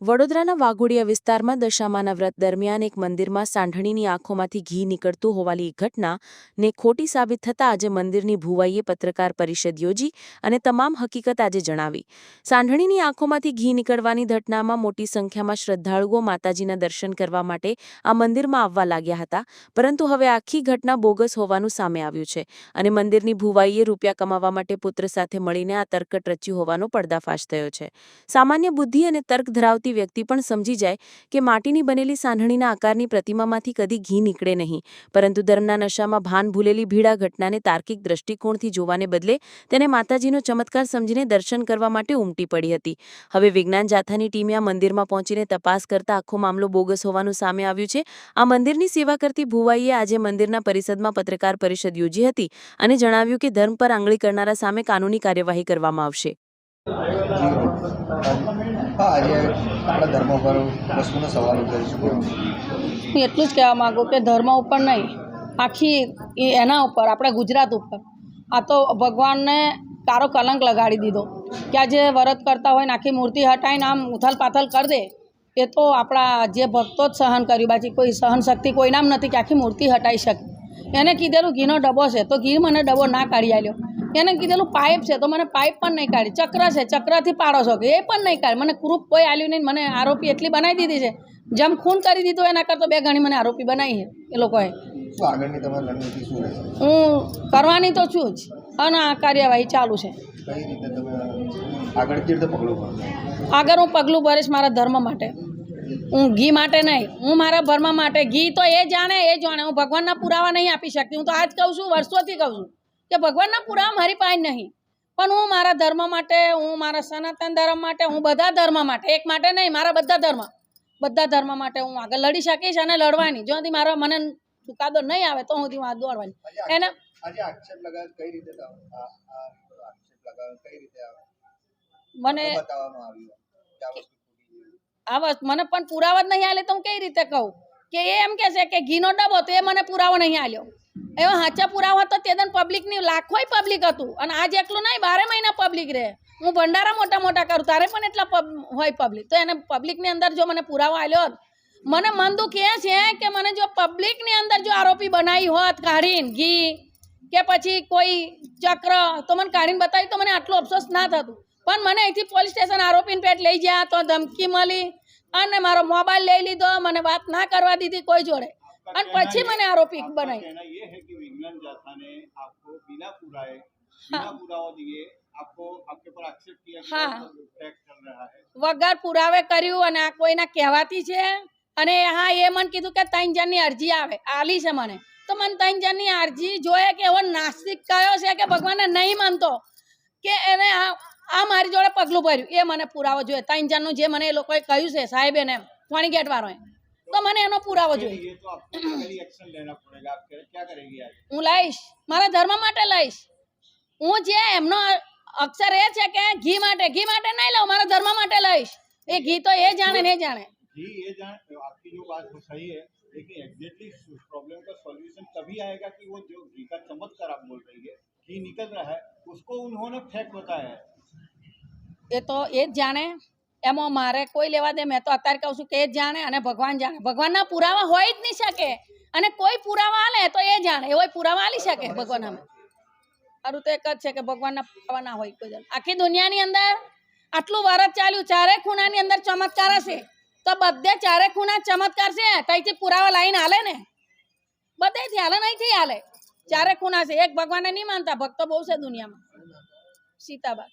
વડોદરાના વાઘોડિયા વિસ્તારમાં દશામાના વ્રત દરમિયાન એક મંદિરમાં સાંઢણીની આંખોમાંથી ઘી નીકળતું હોવાની ઘટના ને ખોટી સાબિત થતાં આજે મંદિરની ભુવાઈએ પત્રકાર પરિષદ યોજી અને તમામ હકીકત આજે જણાવી. સાંઢણીની આંખોમાંથી ઘી નીકળવાની ઘટનામાં મોટી સંખ્યામાં શ્રદ્ધાળુઓ માતાજીના દર્શન કરવા માટે આ મંદિરમાં આવવા લાગ્યા હતા, પરંતુ હવે આખી ઘટના બોગસ હોવાનું સામે આવ્યું છે અને મંદિરની ભુવાઈએ રૂપિયા કમાવા માટે પુત્ર સાથે મળીને આ તર્કટ રચ્યું હોવાનો પર્દાફાશ થયો છે. સામાન્ય બુદ્ધિ અને તર્ક ધરાવતી વ્યક્તિ પણ સમજી જાય કે માટીની બનેલી સાંઢણીના આકારની પ્રતિમામાંથી કદી ઘી નીકળે નહીં. પરંતુ ધર્મના નશામાં ભાન ભૂલેલી ભીડા ઘટનાને તાર્કિક દ્રષ્ટિકોણથી જોવાને બદલે તેને માતાજીનો ચમત્કાર સમજીને દર્શન કરવા માટે ઉમટી પડી હતી. હવે વિજ્ઞાન જાથાની ટીમે આ મંદિરમાં પહોંચીને તપાસ કરતા આખો મામલો બોગસ હોવાનું સામે આવ્યું છે. આ મંદિરની સેવા કરતી ભુવાઈએ આજે મંદિરના પરિષદમાં પત્રકાર પરિષદ યોજી હતી અને જણાવ્યું કે ધર્મ પર આંગળી કરનારા સામે કાનૂની કાર્યવાહી કરવામાં આવશે. હા, આજે આપણા ધર્મ પર વસ્તુનો સવાલ ઉઠાવીશું. હું એટલું જ કહેવા માગું કે ધર્મ ઉપર નહીં, આખી એના ઉપર, આપણા ગુજરાત ઉપર. આ તો ભગવાનને કારો કલંક લગાડી દીધો. કે આ જે વરત કરતા હોય ને આખી મૂર્તિ હટાવીને આમ ઉથલ પાથલ કરી દે, એ તો આપણા જે ભક્તો જ સહન કર્યું. બાકી કોઈ સહન શક્તિ કોઈનામ નથી કે આખી મૂર્તિ હટાવી શકે. એને કીધેલું ઘીનો ડબ્બો છે, તો ઘી મને ડબ્બો ના કાઢી આલ્યો. એને કીધેલું પાઇપ છે તો મને પાઇપ પણ નહીં કાઢી. ચક્ર છે ચક્રથી પાડો છો કે એ પણ નહીં કાઢી. મને ગ્રુપ કોઈ આલ્યું નહીં મને આરોપી એટલી બનાવી દીધી છે. જેમ ખૂન કરી દીધું એના કરતાં બે ગણી મને આરોપી બનાવી છે એ લોકોએ. હું કરવાની તો છું જ અને આ કાર્યવાહી ચાલુ છે. આગળ હું પગલું ભરીશ મારા ધર્મ માટે. હું ઘી માટે નહીં હું મારા ધર્મ માટે. ઘી તો એ જાણે એ જાણે. હું ભગવાનના પુરાવા નહીં આપી શકતી. હું તો આજ કહું છું વર્ષોથી કહું છું. કે ભગવાનના પુરાવા મારી પાસે નહીં. પણ હું મારા ધર્મ માટે હું મારા સનાતન ધર્મ માટે હું બધા ધર્મ માટે એક માટે નહીં મારા બધા ધર્મ. બધા ધર્મ માટે હું આગળ લડી શકીશ અને લડવાની જો સુધી મારો મને ચુકાદો નહીં આવે તો હું આ દોડવાની. એને મને આવ્યું. આ વસ્તુ આ વસ્તુ મને પણ પુરાવા જ નહીં આલે તો હું કઈ રીતે કહું? કે એ એમ કે છે કે ઘીનો ડબ્બો તો એ મને પુરાવો નહીં આલ્યો. એવા સાચા પુરાવા તો તે દન પબ્લિકની લાખોય પબ્લિક હતું. અને આજ એકલું નહીં, બારે મહિના પબ્લિક રહે. હું ભંડારા મોટા મોટા કરું, તારે પણ એટલા હોય પબ્લિક તો એને પબ્લિકની અંદર જો મને પુરાવો આવ્યો હોત, મને મન દુઃખ એ છે કે મને જો પબ્લિકની અંદર જો આરોપી બનાવી હોત, કાઢીને ઘી કે પછી કોઈ ચક્ર, તો મને કાઢીને બતાવી તો મને આટલો અફસોસ ના થતું. પણ મને અહીંથી પોલીસ સ્ટેશન આરોપીને પેટ લઈ ગયા, તો ધમકી મળી અને મારો મોબાઈલ લઈ લીધો, મને વાત ના કરવા દીધી કોઈ જોડે. અને પછી મને આરોપી બનાવી कहना ये है कि विज्ञान जाथा ने आपको बिना पुराए बिना पुरावा दिए आपको आपके ऊपर आक्षेप किया कि हाँ। ट्रैक चल रहा है વગર પુરાવે કર્યું અને આ કોઈના કહેવાતી છે અને હા એ મને કીધું કે ત્રણ જણની અરજી આવે આલી છે મને તો મને ત્રણ જણની અરજી જોઈએ કે એવો નાસ્તિક કયો છે કે ભગવાનને નહીં માનતો કે એને આ આ મારી જોડે પગલું ભર્યું એ મને પુરાવો જોઈએ ત્રણ જણનું જે મને એ લોકોએ કહ્યું છે સાહેબ એને ફણી ગેટ વાળોએ તો મને એનો પુરાવો જોઈએ ये तो आपको लीगली एक्शन लेना पड़ेगा आप क्या क्या करेंगे आगे હું લઈશ મારા ધર્મ માટે લઈશ હું જે એમનો અક્ષર એ છે કે ઘી માટે ઘી માટે નહીં લઉં મારા ધર્મ માટે લઈશ એ ઘી તો એ જાણે ને એ જાણે जी ये जान आपकी जो बात वो सही है लेकिन एग्जैक्टली प्रॉब्लम का सॉल्यूशन तभी आएगा कि वो जो घी का चमत्कार आप बोल रही है घी निकल रहा है उसको उन्होंने फेक बताया है એ તો એ જ જાણે એમાં મારે કોઈ લેવા દે, મેં તો અત્યારે કહું છું કે જાણે અને ભગવાન જાણે. ભગવાનના પુરાવા હોય જ નહીં શકે. અને કોઈ પુરાવા આલે તો એ જાણે. એવો પુરાવા આલી શકે ભગવાન અમે સારું તો એક જ છે કે ભગવાનના પુરાવા ના હોય કોઈ આખી દુનિયાની અંદર આટલું વરસ ચાલ્યું ચારે ખૂણાની અંદર ચમત્કાર હશે. તો બધે ચારે ખૂણા ચમત્કાર છે. ત્યાંથી પુરાવા લાવીને હાલે ને. બધેથી હાલે નહીંથી હાલે ચારે ખૂણા છે. એક ભગવાનને નહીં માનતા. ભક્તો બહુ છે દુનિયામાં. સીતાબા